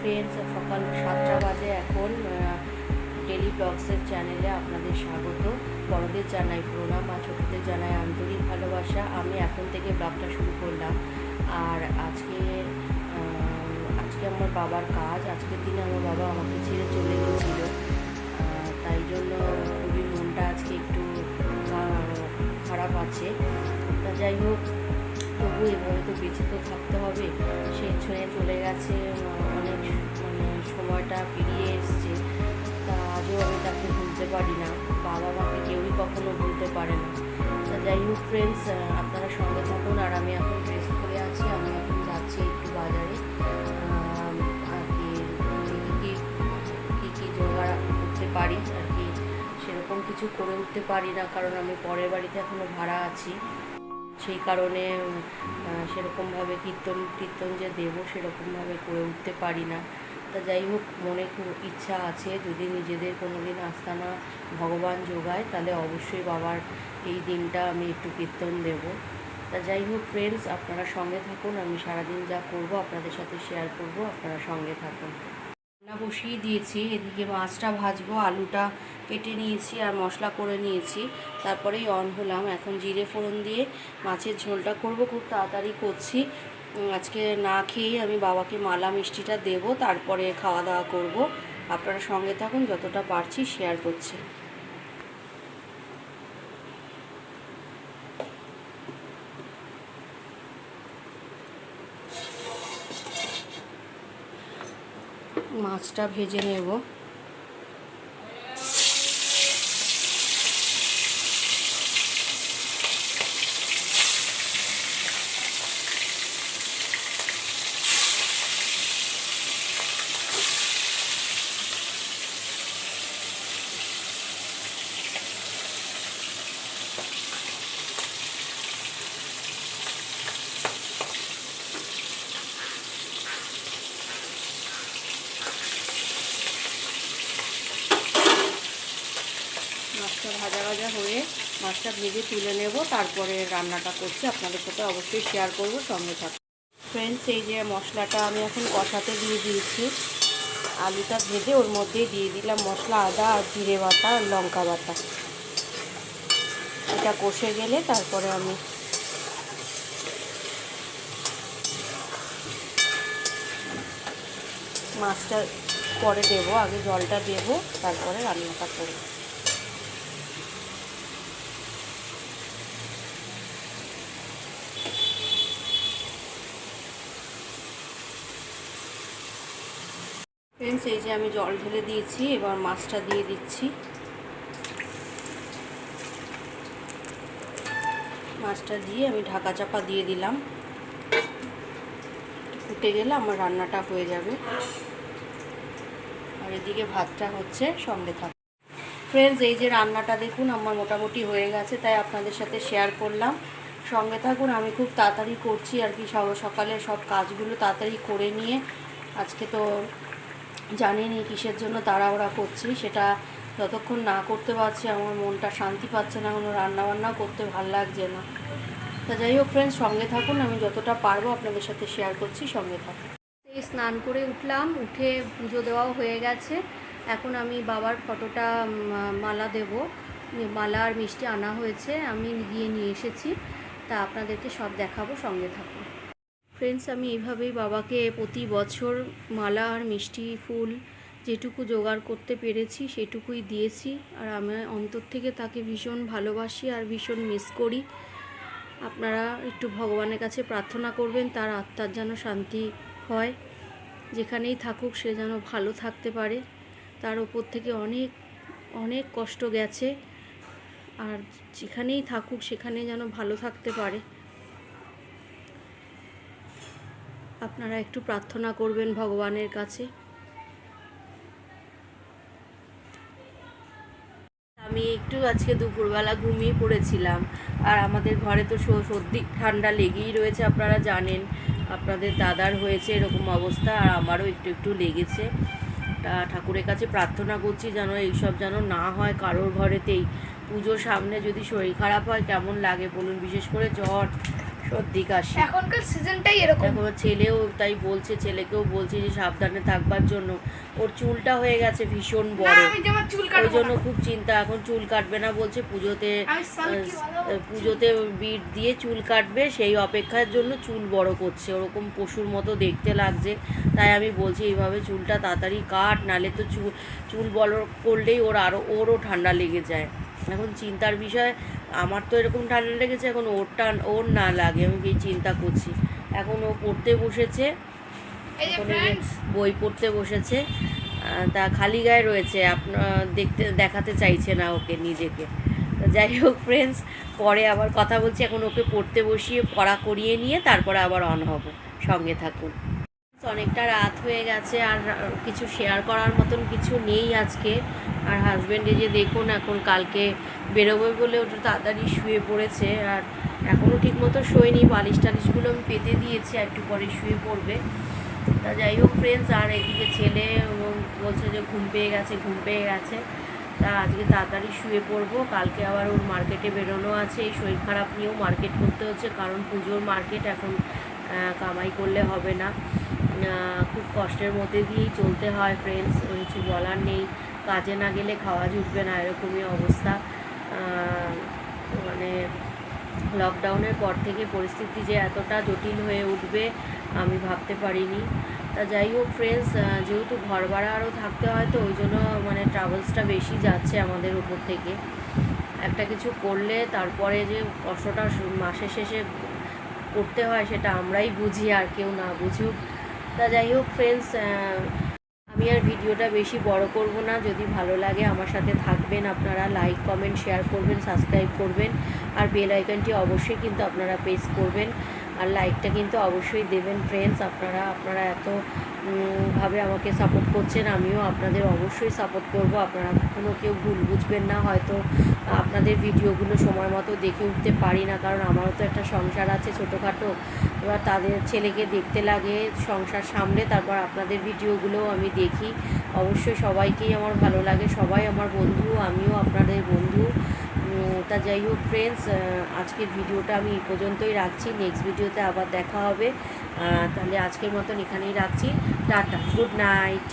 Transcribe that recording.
Friends সকাল সাতটা বাজে এখন ডেলি ব্লগসের চ্যানেলে আপনাদের স্বাগত। বড়দের জানাই প্রণাম, আর ছোটদের জানাই আন্তরিক ভালোবাসা। আমি এখন থেকে ব্লগটা শুরু করলাম। আর আজকে আজকে আমার বাবার কাজ। আজকের দিনে আমার বাবা আমাকে ছেড়ে চলে গেছিল। তাই জন্য খুবই মনটা আজকে একটু খারাপ আছে। যাই হোক তবু এভাবে তো বেঁচে তো থাকতে হবে। সে ছুঁয়ে চলে গেছে, অনেক মানে সময়টা পেরিয়ে এসছে। তা আজও আমি তাকে ভুলতে পারি না। বাবা মাকে কেউই কখনো ভুলতে পারে না। তা যাই হোক ফ্রেন্ডস আপনারা সঙ্গে থাকুন। আর আমি এখন ড্রেস করে আছি, আমি এখন যাচ্ছি একটু বাজারে। আর কি কি, কী কী জোগাড় করতে পারি। আর কি, সেরকম কিছু করে উঠতে পারি না, কারণ আমি পরের বাড়িতে এখনও ভাড়া আছি। সেই কারণে সেরকমভাবে কীর্তন কীর্তন যে দেবো সেরকমভাবে করে উঠতে পারি না। তা যাই হোক, মনে খুব ইচ্ছা আছে, যদি নিজেদের কোনো দিন আস্থানা ভগবান যোগায়, তাহলে অবশ্যই বাবার এই দিনটা আমি একটু কীর্তন দেব। তা যাই হোক ফ্রেন্ডস আপনারা সঙ্গে থাকুন, আমি সারাদিন যা করব আপনাদের সাথে শেয়ার করব, আপনারা সঙ্গে থাকুন। বসিয়ে দিয়েছি, এদিকে মাছটা ভাজবো, আলুটা কেটে নিয়েছি আর মশলা করে নিয়েছি। তারপরেই অন হলাম। এখন জিরে ফোড়ন দিয়ে মাছের ঝোলটা করব, খুব তাড়াতাড়ি করছি। আজকে না খেয়েই আমি বাবাকে মালা মিষ্টিটা দেব, তারপরে খাওয়া দাওয়া করব। আপনারা সঙ্গে থাকুন, যতটা পারছি শেয়ার করছি। মাছটা ভেজে নেব মাছটা ভাজা ভাজা হয়ে মাছটা ভেজে তুলে নেব, তারপরে রান্নাটা করছি। আপনাদের সাথে অবশ্যই শেয়ার করব, সঙ্গে থাকুন। ফ্রেন্ডস এই যে মশলাটা আমি এখন কষাতে দিয়ে দিয়েছি। আলুটা ভেজে ওর মধ্যে দিয়ে দিলাম মশলা, আদা, আর জিরে বাটা, আর লঙ্কা বাটা। এটা কষে গেলে তারপরে আমি মাছটা পরে দেবো, আগে জলটা দেবো, তারপরে রান্নাটা করব। ফ্রেন্ডস এই যে আমি জল ঢেলে দিয়েছি, এবার মাছটা দিয়ে দিচ্ছি। মাছটা দিয়ে আমি ঢাকা চাপা দিয়ে দিলাম। ফুটে গেলে আমার রান্নাটা হয়ে যাবে। আর এদিকে ভাতটা হচ্ছে সঙ্গে থাক ফ্রেন্ডস এই যে রান্নাটা দেখুন, আমার মোটামুটি হয়ে গেছে, তাই আপনাদের সাথে শেয়ার করলাম। সঙ্গে থাকুন, আমি খুব তাড়াতাড়ি করছি আর কি, সকালে সব কাজগুলো তাড়াতাড়ি করে নিয়ে। আজকে তো জানিনি কিসের জন্য তাড়াহুড়া করছি সেটা যতক্ষণ না করতে পারছি আমার মনটা শান্তি পাচ্ছে না, কোনো রান্নাবান্নাও করতে ভালো লাগছে না। তা যাই হোক ফ্রেন্ডস সঙ্গে থাকুন, আমি যতটা পারব আপনাদের সাথে শেয়ার করছি, সঙ্গে থাকুন। এই স্নান করে উঠলাম, উঠে পুজো দেওয়াও হয়ে গেছে। এখন আমি বাবার ফটোটা মালা দেব। মালা আর মিষ্টি আনা হয়েছে, আমি গিয়ে নিয়ে এসেছি। তা আপনাদেরকে সব দেখাবো, সঙ্গে থাকুন। ফ্রেন্ডস আমি এইভাবেই বাবাকে প্রতি বছর মালা আর মিষ্টি ফুল যেটুকু জোগাড় করতে পেরেছি সেটুকুই দিয়েছি। আর আমি অন্তর থেকে তাকে ভীষণ ভালোবাসি আর ভীষণ মিস করি। আপনারা একটু ভগবানের কাছে প্রার্থনা করবেন, তার আত্মার যেন শান্তি হয়। যেখানেই থাকুক সে যেন ভালো থাকতে পারে। তার ওপর থেকে অনেক অনেক কষ্ট গেছে। আর যেখানেই থাকুক সেখানে যেন ভালো থাকতে পারে। আপনারা একটু প্রার্থনা করবেন ভগবানের কাছে। আমি একটু আজকে দুপুরবেলা ঘুমিয়ে পড়েছিলাম। আর আমাদের ঘরে তো সর্দি, ঠান্ডা লেগেই রয়েছে, আপনারা জানেন। আপনাদের দাদার হয়েছে এরকম অবস্থা, আর আমারও একটু একটু লেগেছে। তা ঠাকুরের কাছে প্রার্থনা করছি যেন এইসব যেন না হয় কারোর ঘরেতেই। পুজোর সামনে যদি শরীর খারাপ হয়, কেমন লাগে বলুন? বিশেষ করে জ্বর সর্দি কাশি। এখনকার সিজনটাই এরকম। দেখো ছেলেও তাই বলছে ছেলেকেও বলছে যে সাবধানে থাকবার জন্য। ওর চুলটা হয়ে গেছে ভীষণ বড়। চুল ওই জন্য খুব চিন্তা এখন চুল কাটবে না বলছে পুজোতে। পুজোতে বিট দিয়ে চুল কাটবে সেই অপেক্ষার জন্য চুল বড় করছে। ওরকম পশুর মতো দেখতে লাগছে। তাই আমি বলছি এইভাবে চুলটা তাড়াতাড়ি কাট নালে তো চুল চুল বড় করলেই ওর আরও ওরও ঠান্ডা লেগে যায়। এখন চিন্তার বিষয় আমার তো এরকম ঠান্ডা লেগেছে এখন ওর টান ওর না লাগে আমি এই চিন্তা করছি। এখন ও পড়তে বসেছে বই পড়তে বসেছে তা খালি গায়ে রয়েছে আপনার দেখতে দেখাতে চাইছে না ওকে নিজেকে। যাই হোক ফ্রেন্ডস পরে আবার কথা বলছি এখন ওকে পড়তে বসিয়ে পড়া করিয়ে নিয়ে তারপরে আবার অন হব। সঙ্গে থাকুন। অনেকটা রাত হয়ে গেছে আর কিছু শেয়ার করার মতন কিছু নেই আজকে। আর হাজব্যান্ডে যে দেখুন, এখন কালকে বেরোবে বলে ওটা তাড়াতাড়ি শুয়ে পড়েছে। আর এখনও ঠিক মতো শোয়নি, বালিশ টালিশগুলো আমি পেতে দিয়েছি একটু পরে শুয়ে পড়বে। তা যাই হোক ফ্রেন্ডস আর এদিকে ছেলে বলছে যে ঘুম পেয়ে গেছে, ঘুম পেয়ে গেছে। তা আজকে তাড়াতাড়ি শুয়ে পড়ব। কালকে আবার ওর মার্কেটে বেরোনো আছে, এই শরীর খারাপ নিয়েও মার্কেট করতে হচ্ছে, কারণ পুজোর মার্কেট এখন কামাই করলে হবে না। খুব কষ্টের মধ্যে দিয়েই চলতে হয় ফ্রেন্ডস কিছু বলার নেই। কাজে না গেলে খাওয়া জুটবে না, এরকমই অবস্থা। মানে লকডাউনের পর থেকে পরিস্থিতি যে এতটা জটিল হয়ে উঠবে, আমি ভাবতে পারিনি। তা যাই হোক ফ্রেন্ডস যেহেতু ঘর ভাড়া আরও থাকতে হয় তো, ওই জন্য মানে ট্রাভেলসটা বেশি যাচ্ছে আমাদের উপর থেকে। একটা কিছু করলে তারপরে যে কষ্টটা মাসের শেষে করতে হয়, সেটা আমরাই বুঝি, আর কেউ না বুঝুক। তা যাই হোক ফ্রেন্ডস আমি আর ভিডিওটা বেশি বড় করব না। যদি ভালো লাগে আমার সাথে থাকবেন আপনারা লাইক কমেন্ট শেয়ার করবেন সাবস্ক্রাইব করবেন। আর বেল আইকনটি অবশ্যই কিন্তু আপনারা প্রেস করবেন। আর লাইকটা কিন্তু অবশ্যই দেবেন ফ্রেন্ডস আপনারা আপনারা এত ভাবে আমাকে সাপোর্ট করছেন, আমিও আপনাদের অবশ্যই সাপোর্ট করব। আপনারা কখনো কেউ ভুল বুঝবেন না, হয়তো আপনাদের ভিডিওগুলো সময় মতো দেখে উঠতে পারি না, কারণ আমারও তো একটা সংসার আছে ছোটোখাটো। এবার তাদের ছেলেকে দেখতে লাগে, সংসার সামলে, তারপর আপনাদের ভিডিওগুলোও আমি দেখি। অবশ্যই সবাইকেই আমার ভালো লাগে, সবাই আমার বন্ধু, আমিও আপনাদের বন্ধু। তা যাই হোক ফ্রেন্ডস আজকের ভিডিওটা আমি এই পর্যন্তই রাখছি। নেক্সট ভিডিওতে আবার দেখা হবে। তাহলে আজকের মতন এখানেই রাখছি। Tata good night